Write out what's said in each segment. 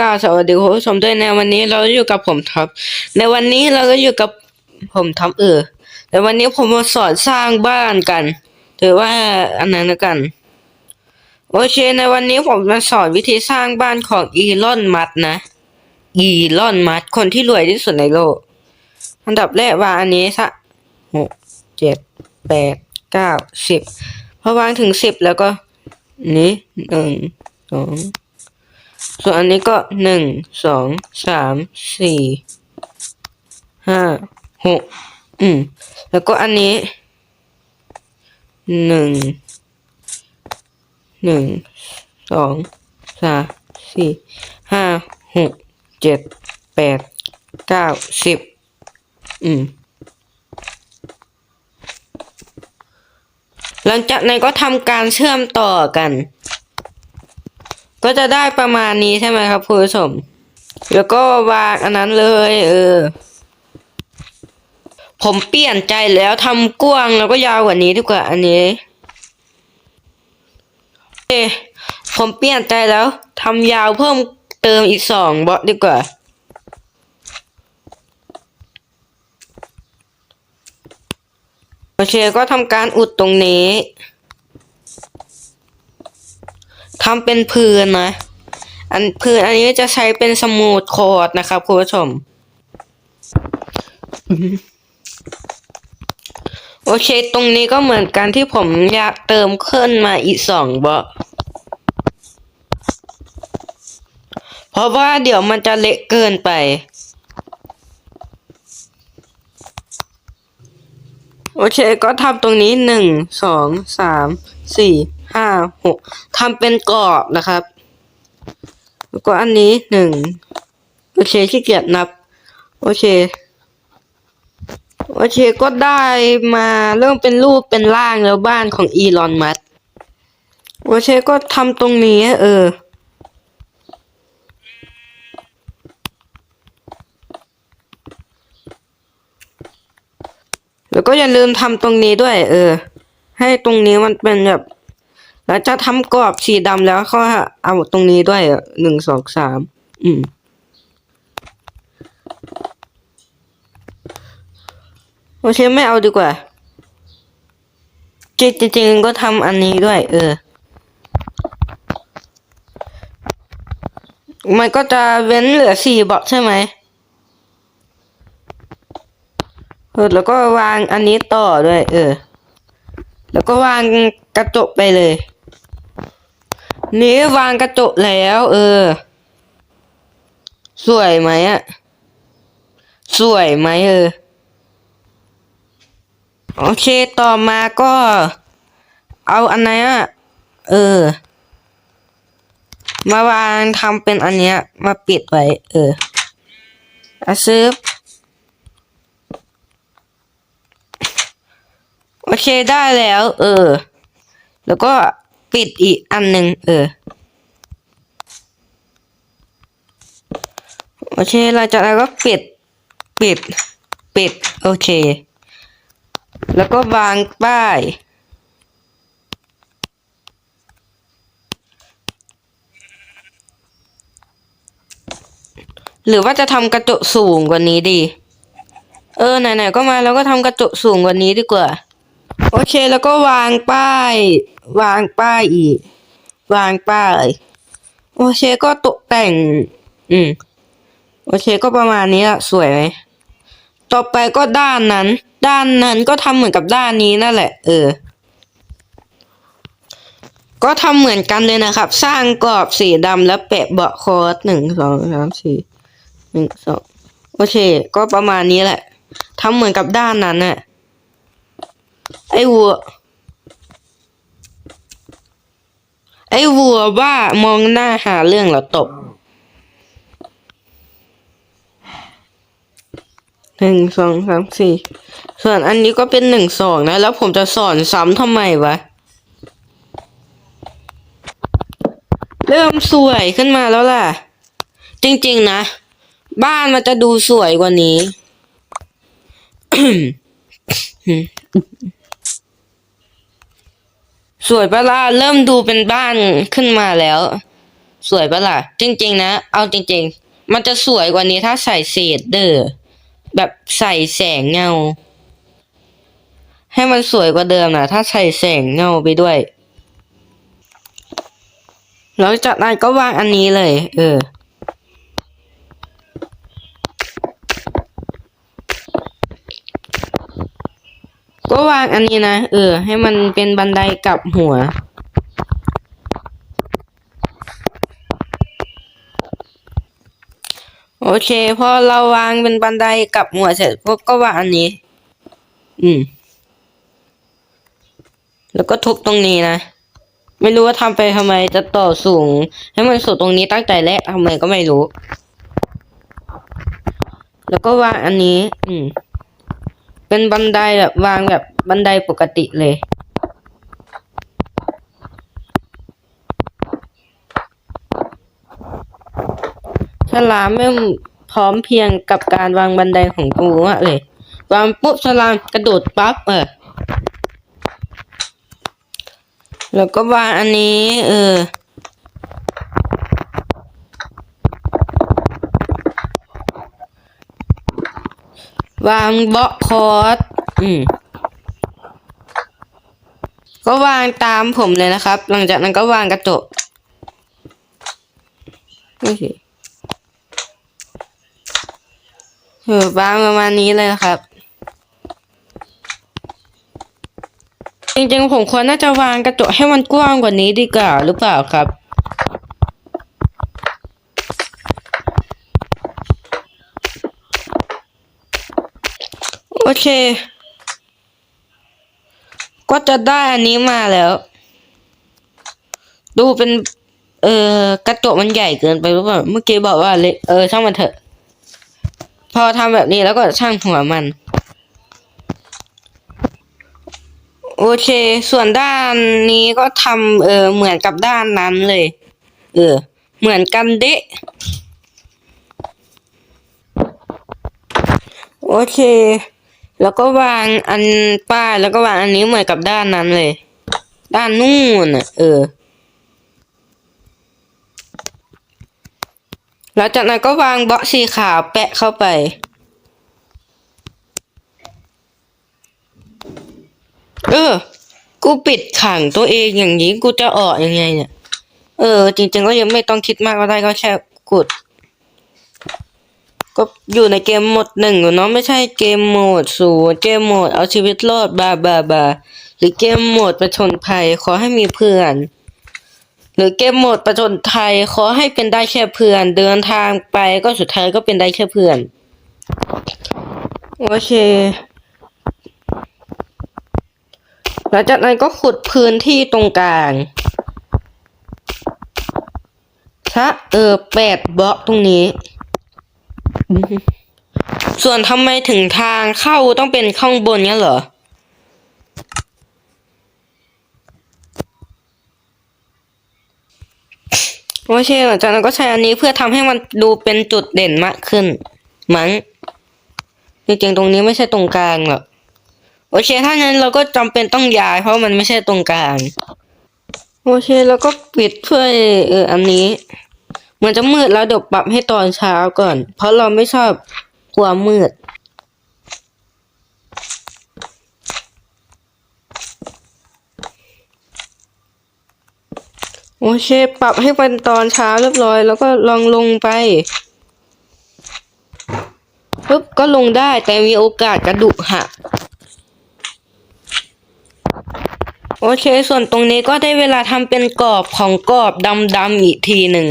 กล่าวสวัสดีคุณผู้ชมด้วยในวันนี้เราอยู่กับผมท็อปในวันนี้เราก็อยู่กับผมท็อปเออในวันนี้ผมมาสอนสร้างบ้านกัน ถือว่าอันนั้นแล้วกัน โอเค ในวันนี้ผมมาสอนวิธีสร้างบ้านของอีลอนมัสนะอีลอนมัสคนที่รวยที่สุดในโลก อันดับแรกวางอันนี้สักหกเจ็ดแปดเก้าสิบพอวางถึงสิบแล้วก็ นี้หนึ่งสอง ส่วนอันนี้ก็หนึ่งสองสามสี่ห้าหกอืม แล้วก็อันนี้หนึ่งหนึ่งสองสามสี่ห้าหกเจ็ดแปดเก้าสิบอืม หลังจากนั้นก็ทำการเชื่อมต่อกัน ก็จะได้ประมาณนี้ใช่ไหมครับคุณผู้ชม แล้วก็วางอันนั้นเลย เออ ผมเปลี่ยนใจแล้วทำกว้างแล้วก็ยาวกว่านี้ดีกว่าอันนี้เอะผมเปลี่ยนใจแล้วทำยาวเพิ่มเติมอีกสองบล็อกดีกว่าโอเคก็ทำการอุดตรงนี้ ทำเป็นพื้นนะ อันพื้นอันนี้จะใช้เป็นสมูทคอร์ดนะครับคุณผู้ชม โอเค ตรงนี้ก็เหมือนกันที่ผมอยากเติมขึ้นมาอีกสองบล็อกเพราะว่าเดี๋ยวมันจะเละเกินไป โอเค ก็ทำตรงนี้หนึ่งสองสามสี่ ห้าหกทำเป็นกรอบนะครับ แล้วก็อันนี้หนึ่งโอเคขี้เกียจนับ โอเค โอเคก็ได้มาเริ่มเป็นรูปเป็นร่างแล้วบ้านของอีลอนมัสโอเคก็ทำตรงนี้เออแล้วก็อย่าลืมทำตรงนี้ด้วย เออ ให้ตรงนี้มันเป็นแบบ แล้วจะทำกรอบสีดำแล้วก็เอาตรงนี้ด้วยหนึ่งสองสามอืมโอเคไม่เอาดีกว่าจริงจริงๆก็ทำอันนี้ด้วย เออ มันก็จะเว้นเหลือสี่บล็อกใช่ไหมเออแล้วก็วางอันนี้ต่อด้วย เออ แล้วก็วางกระจกไปเลย นี่วางกระจกแล้ว เออ สวยไหมอะสวยไหมเออ โอเคต่อมาก็ เอาอันไหนอะเออ มาวางทำเป็นอันเนี้ย มาปิดไว้ เออ อาซื้อ โอเคได้แล้ว เออ แล้วก็ปิดอีกอันหนึ่งเออ โอเคเราจากนั้นก็ปิด ปิด ปิด โอเค แล้วก็วางป้าย หรือว่าจะทำกระจกสูงกว่านี้ดี เออ ไหนๆก็มาแล้วก็ทำกระจกสูงกว่านี้ดีกว่า โอเคแล้วก็วางป้าย วางป้ายอีก วางป้าย โอเคก็ตกแต่ง อืม โอเคก็ประมาณนี้ละสวยไหมต่อไปก็ด้านนั้น ด้านนั้นก็ทำเหมือนกับด้านนี้นั่นแหละ เออ ก็ทำเหมือนกันเลยนะครับ สร้างกรอบสีดำแล้วแปะเบาะคอร์สหนึ่งสองสามสี่หนึ่งสองโอเค ก็ประมาณนี้แหละทำเหมือนกับด้านนั้นน่ะ ไอ้วัว ไอ้วัวว่ามองหน้าหาเรื่องเหรอตบหนึ่งสองสามสี่ส่วนอันนี้ก็เป็นหนึ่งสองนะ แล้วผมจะสอนซ้ำทำไมวะ เริ่มสวยขึ้นมาแล้วล่ะ จริง ๆ นะ บ้านมันจะดูสวยกว่านี้ สวยปะล่ะเริ่มดูเป็นบ้านขึ้นมาแล้ว สวยปะล่ะจริง ๆ นะ เอาจริง ๆ มันจะสวยกว่านี้ถ้าใส่เศษเดอร์แบบใส่แสงเงา ให้มันสวยกว่าเดิมนะถ้าใส่แสงเงาไปด้วยแล้วจากนั้นก็วางอันนี้เลย เออ ก็วางอันนี้นะ เออ ให้มันเป็นบันไดกับหัว โอเค พอเราวางเป็นบันไดกับหัวเสร็จพวกก็วางอันนี้ อืม แล้วก็ทุบตรงนี้นะ ไม่รู้ว่าทำไปทำไมจะต่อสูง ให้มันสุดตรงนี้ตั้งแต่แรกทำไมก็ไม่รู้ แล้วก็วางอันนี้ อืม เป็นบันไดแบบวางแบบบันไดปกติเลย ฉลามไม่พร้อมเพียงกับการวางบันไดของกูมากเลย วางปุ๊บฉลามกระโดดปั๊บเออแล้วก็วางอันนี้ เออ วางบล็อกคอร์สอืม ก็วางตามผมเลยนะครับ หลังจากนั้นก็วางกระจกนี่สิเออวางประมาณนี้เลยนะครับ จริงๆผมควรน่าจะวางกระจกให้มันกว้างกว่านี้ดีกว่าหรือเปล่าครับ เค ก็จะได้อันนี้มาแล้ว ดูเป็น เออกระจกมันใหญ่เกินไปหรือเปล่าเมื่อกี้บอกว่าเล็กเออช่างมันเถอะ พอทำแบบนี้แล้วก็ช่างหัวมัน โอเค ส่วนด้านนี้ก็ทำเออเหมือนกับด้านนั้นเลย เออ เหมือนกันเดะโอเค แล้วก็วางอันป้ายแล้วก็วางอันนี้เหมือนกับด้านนั้นเลย ด้านนู่นน่ะเออแล้วจากนั้นก็วางบล็อกสีขาวแปะเข้าไป เออ กูปิดขังตัวเองอย่างนี้กูจะออกยังไงเนี่ย เออ จริงๆก็ยังไม่ต้องคิดมากก็ได้ก็แค่กด ก็อยู่ในเกมโหมดหนึ่งเนาะไม่ใช่เกมโหมดศูนย์เกมโหมดเอาชีวิตรอดบาบาบาหรือเกมโหมดประชนภัยขอให้มีเพื่อน หรือเกมโหมดประจนไทยขอให้เป็นได้แค่เพื่อน เดินทางไปก็สุดท้ายก็เป็นได้แค่เพื่อนโอเคหลังจากนั้นก็ขุดพื้นที่ตรงกลางถ้าเออแปดบล็อกตรงนี้ ส่วนทำไมถึงทางเข้าต้องเป็นข้างบนเนี่ยเหรอ โอเคหลังจากนั้นก็ใช้อันนี้เพื่อทำให้มันดูเป็นจุดเด่นมากขึ้น มั้งจริงๆตรงนี้ไม่ใช่ตรงกลางหรอกโอเค ถ้างั้นเราก็จำเป็นต้องย้าย เพราะมันไม่ใช่ตรงกลาง โอเค แล้วก็ปิดเพื่อเอออันนี้ มือนจะมืดแล้วเดี๋ยวปรับให้ตอนเช้าก่อน เพราะเราไม่ชอบความมืด โอเค ปรับให้เป็นตอนเช้าเรียบร้อย แล้วก็ลองลงไปปุ๊บก็ลงได้แต่มีโอกาสกระดูกหักโอเค ส่วนตรงนี้ก็ได้เวลาทำเป็นกรอบของกรอบดำๆอีกทีหนึ่ง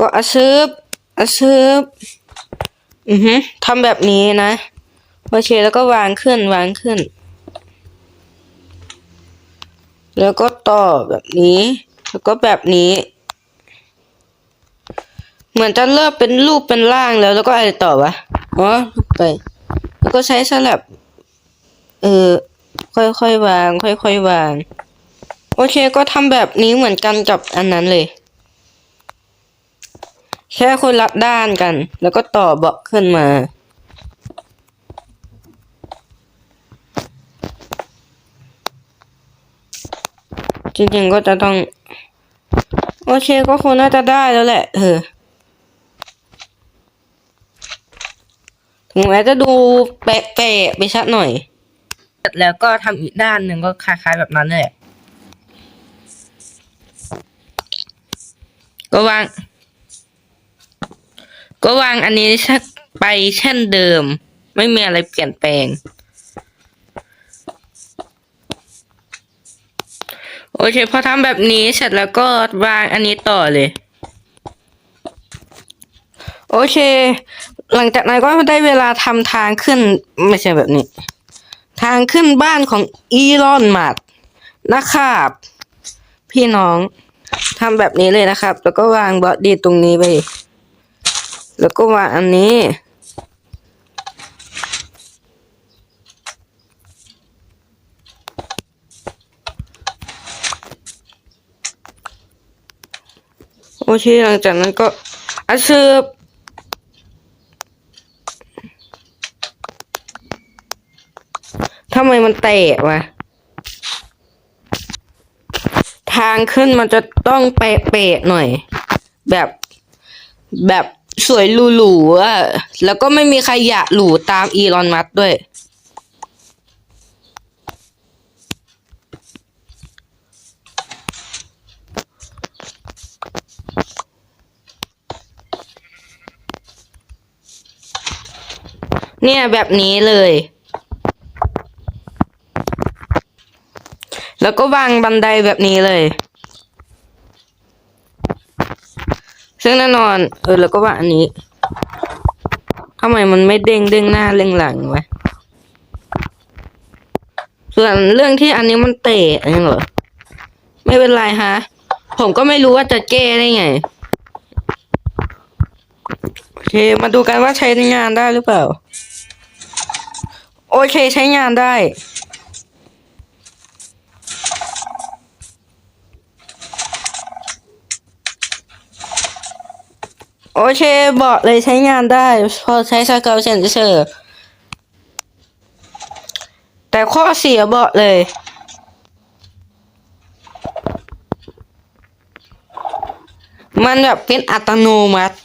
ก็อาซืบอาซืบอือฮึทำแบบนี้นะ โอเคแล้วก็วางขึ้นวางขึ้น แล้วก็ต่อแบบนี้ แล้วก็แบบนี้ เหมือนจะเริ่มเป็นรูปเป็นร่างแล้วแล้วก็อะไรต่อวะอ๋อไป แล้วก็ใช้สลับ เออค่อยๆวาง ค่อยๆวาง โอเคก็ทำแบบนี้เหมือนกันกับอันนั้นเลย แค่คนละด้านกัน แล้วก็ต่อบล็อกขึ้นมา จริงๆก็จะต้อง โอเคก็คงน่าจะได้แล้วแหละเออถึงแม้จะดูแปลกๆไปชัดหน่อยแล้วก็ทำอีกด้านหนึ่งก็คล้ายๆแบบนั้นเลยก็วาง ก็วางอันนี้ไปเช่นเดิม ไม่มีอะไรเปลี่ยนแปลง โอเค พอทำแบบนี้เสร็จแล้วก็วางอันนี้ต่อเลย โอเค หลังจากนั้นก็ได้เวลาทำทางขึ้น ไม่ใช่แบบนี้ ทางขึ้นบ้านของอีลอนมัสนะครับพี่น้องทำแบบนี้เลยนะครับ แล้วก็วางบอดี้ตรงนี้ไป แล้วก็วางอันนี้ โอเคหลังจากนั้นก็อัดเสืบทำไมมันเตะวะ ทางขึ้นมันจะต้องเป๊ะๆหน่อย แบบแบบ สวยหรูๆอะแล้วก็ไม่มีใครอยากหรูตามอีลอนมัสด้วย เนี่ยแบบนี้เลย แล้วก็วางบันไดแบบนี้เลย ซึ่งแน่นอน เออแล้วก็ว่าอันนี้ทำไมมันไม่เด้งเด้งหน้าเด้งหลังวะส่วนเรื่องที่อันนี้มันเตะอันนี้เหรอไม่เป็นไรฮะ ผมก็ไม่รู้ว่าจะแก้ได้ไงโอเค มาดูกันว่าใช้งานได้หรือเปล่า โอเคใช้งานได้ โอเคบอกเลยใช้งานได้ พอใช้สเกลเซนเซอร์ แต่ข้อเสียบอกเลย มันแบบเป็นอัตโนมัติ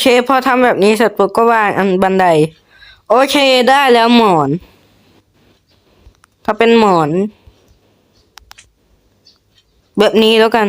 เค พอทำแบบนี้เสร็จปุ๊บก็วางอันบันได โอเคได้แล้วหมอน ถ้าเป็นหมอน แบบนี้แล้วกัน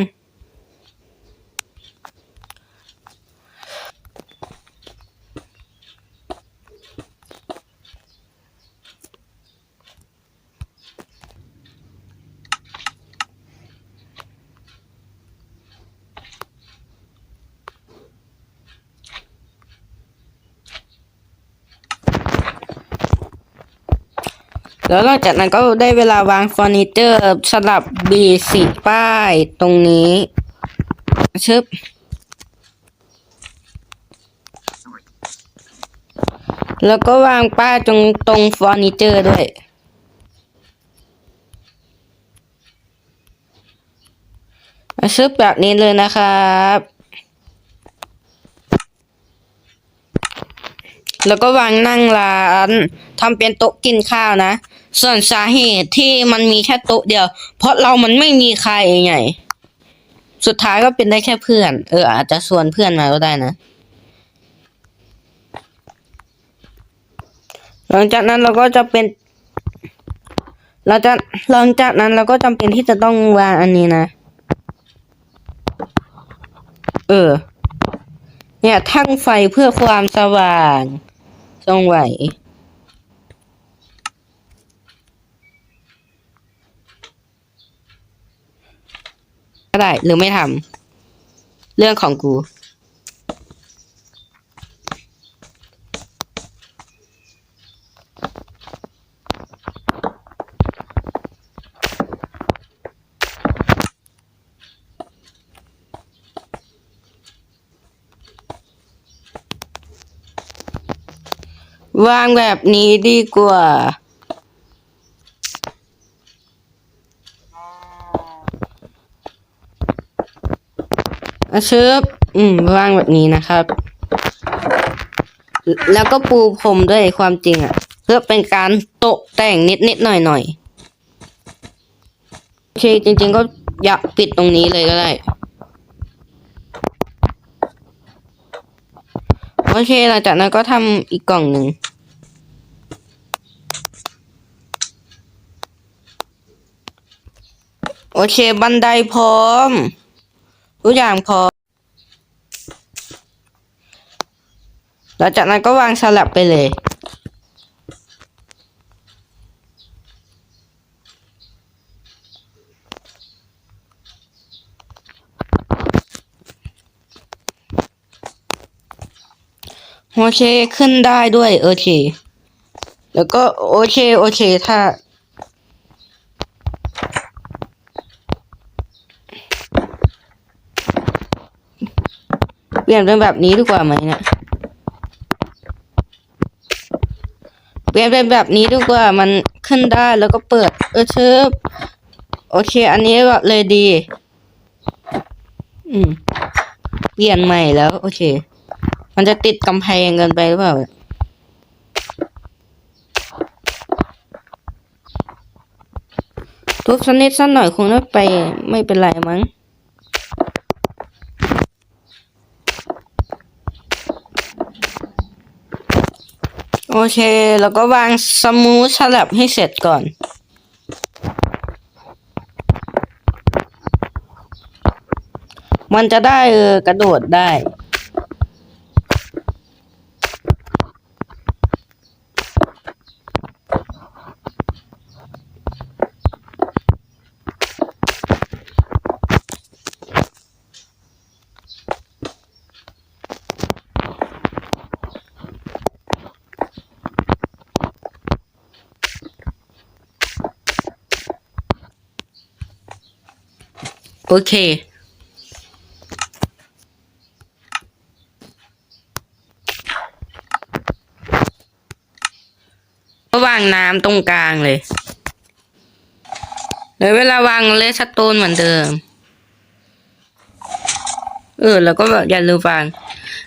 แล้วหลังจากนั้นก็ได้เวลาวางเฟอร์นิเจอร์สลับบีสีป้ายตรงนี้ชึบแล้วก็วางป้ายตรงตรงเฟอร์นิเจอร์ด้วย ชึบแบบนี้เลยนะครับแล้วก็วางนั่งร้านทำเป็นโต๊ะกินข้าวนะ ส่วนสาเหตุที่มันมีแค่โต๊ะเดียว เพราะเรามันไม่มีใครไงสุดท้ายก็เป็นได้แค่เพื่อน เออ อาจจะชวนเพื่อนมาก็ได้นะ หลังจากนั้นเราก็จะเป็นเราจะหลังจากนั้นเราก็จำเป็นที่จะต้องวางอันนี้นะ เออ เนี่ยทั้งไฟเพื่อความสว่างทรงไหว ก็ได้ หรือไม่ทำเรื่องของกู วางแบบนี้ดีกว่า อาชึบอืมวางแบบนี้นะครับ แล้วก็ปูพรมด้วยความจริงอะ่ะ เพื่อเป็นการตกแต่งนิดนิดหน่อยหน่อยโอเคจริง ๆ ก็อยากปิดตรงนี้เลยก็ได้โอเคหลังจากนั้นก็ทำอีกกล่องหนึ่งโอเค บันไดพร้อม ทุกอย่างพอ หลังจากนั้นก็วางสลับไปเลย โอเค ขึ้นได้ด้วย โอเค แล้วก็โอเค โอเค ถ้า เปลี่ยนเป็นแบบนี้ดีกว่าไหมเนี่ยเปลี่ยนเป็นแบบนี้ดีกว่ามันขึ้นได้แล้วก็เปิด เออเชิบโอเค อันนี้ก็เลยดี อืม เปลี่ยนใหม่แล้ว โอเค มันจะติดกำแพงเกินไปหรือเปล่าทุบสักนิดสักหน่อยคงไม่ไป ไม่เป็นไรมั้ง โอเค แล้วก็วางสมูทสลับให้เสร็จก่อน มันจะได้เออกระโดดได้ โอเคก็วางน้ำตรงกลางเลยแล้วเวลาวางเลสโตนเหมือนเดิม เออ แล้วก็แบบอย่าลืมวาง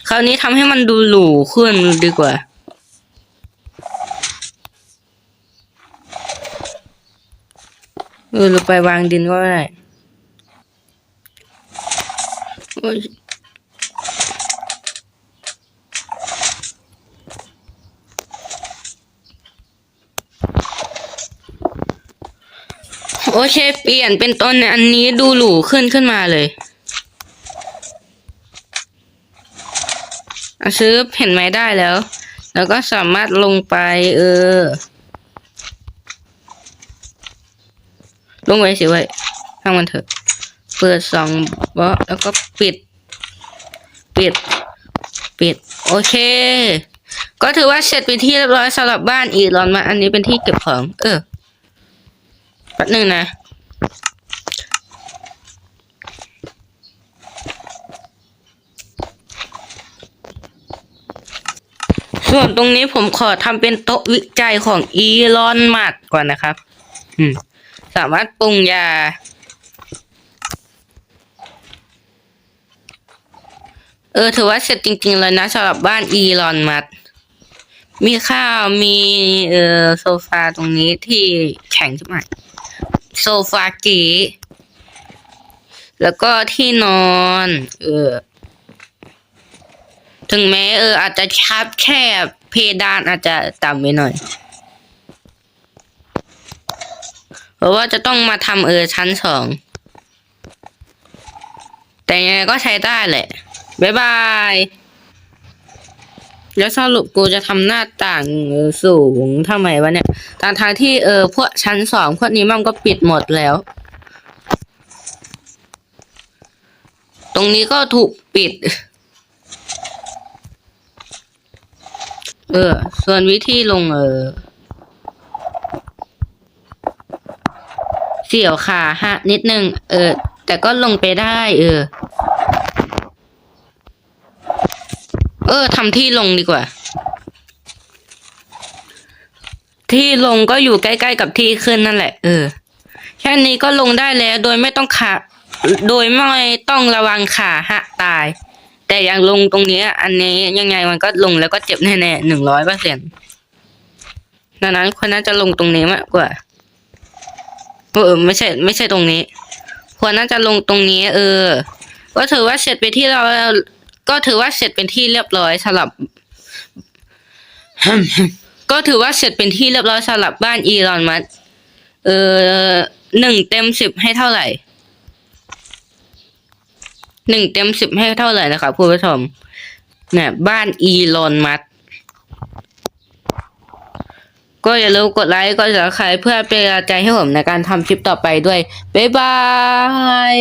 คราวนี้ทำให้มันดูหรูขึ้นดีกว่าเออหรือไปวางดินก็ได้ โอ้ยโอเค เปลี่ยนเป็นต้นอันนี้ดูหรูขึ้นขึ้นมาเลยอะซื้อเห็นไหมได้แล้ว แล้วก็สามารถลงไป เออ ลงไว้สิไว้ทางมันเถอะ เปิดสองบล็อกแล้วก็ปิด ปิด ปิด โอเค ก็ถือว่าเสร็จเป็นที่เรียบร้อยสำหรับบ้านอีรอนมา อันนี้เป็นที่เก็บของ เออแป๊บหนึ่งนะส่วนตรงนี้ผมขอทำเป็นโต๊ะวิจัยของอีลอนมัสก่อนนะครับ อืม สามารถปรุงยา เออถือว่าเสร็จจริงๆเลยนะสำหรับบ้านอีลอนมัสมีข้าวมีเออโซฟาตรงนี้ที่แข็งใช่ไหมโซฟากีแล้วก็ที่นอน เออ ถึงแม้เออ อาจจะชับแคบเพดานอาจจะต่ำไปหน่อย เพราะว่าจะต้องมาทำเออชั้นสอง แต่ยังไงก็ใช้ได้แหละ บ๊ายบาย แล้วสรุปกูจะทำหน้าต่างสูงทำไมวะเนี่ยทางทางที่เออพวกชั้นสองพวกนี้มันก็ปิดหมดแล้ว ตรงนี้ก็ถูกปิด เออ ส่วนวิธีลงเออเสี่ยวขาฮะนิดนึง เออ แต่ก็ลงไปได้ เออ เออทำที่ลงดีกว่า ที่ลงก็อยู่ใกล้ๆกับที่ขึ้นนั่นแหละ เออ แค่นี้ก็ลงได้แล้ว โดยไม่ต้องขาโดยไม่ต้องระวังขาหักตาย แต่อย่างลงตรงนี้อันนี้ยังไงมันก็ลงแล้วก็เจ็บแน่ๆหนึ่งร้อยเปอร์เซ็นต์ดังนั้นควรน่าจะลงตรงนี้มากกว่าเออไม่ใช่ ไม่ใช่ตรงนี้ ควรน่าจะลงตรงนี้ เออ ก็ถือว่าเสร็จไปที่เรา ก็ถือว่าเสร็จเป็นที่เรียบร้อยสำหรับ ก็ถือว่าเสร็จเป็นที่เรียบร้อยสำหรับบ้านอีลอนมัสเออหนึ่งเต็มสิบให้เท่าไหร่หนึ่งเต็มสิบให้เท่าไหร่นะครับคุณผู้ชมเนี่ยบ้านอีลอนมัสก็อย่าลืมกดไลค์กดซับสไครเพื่อเป็นกำลังใจให้ผมในการทำคลิปต่อไปด้วย บ๊ายบาย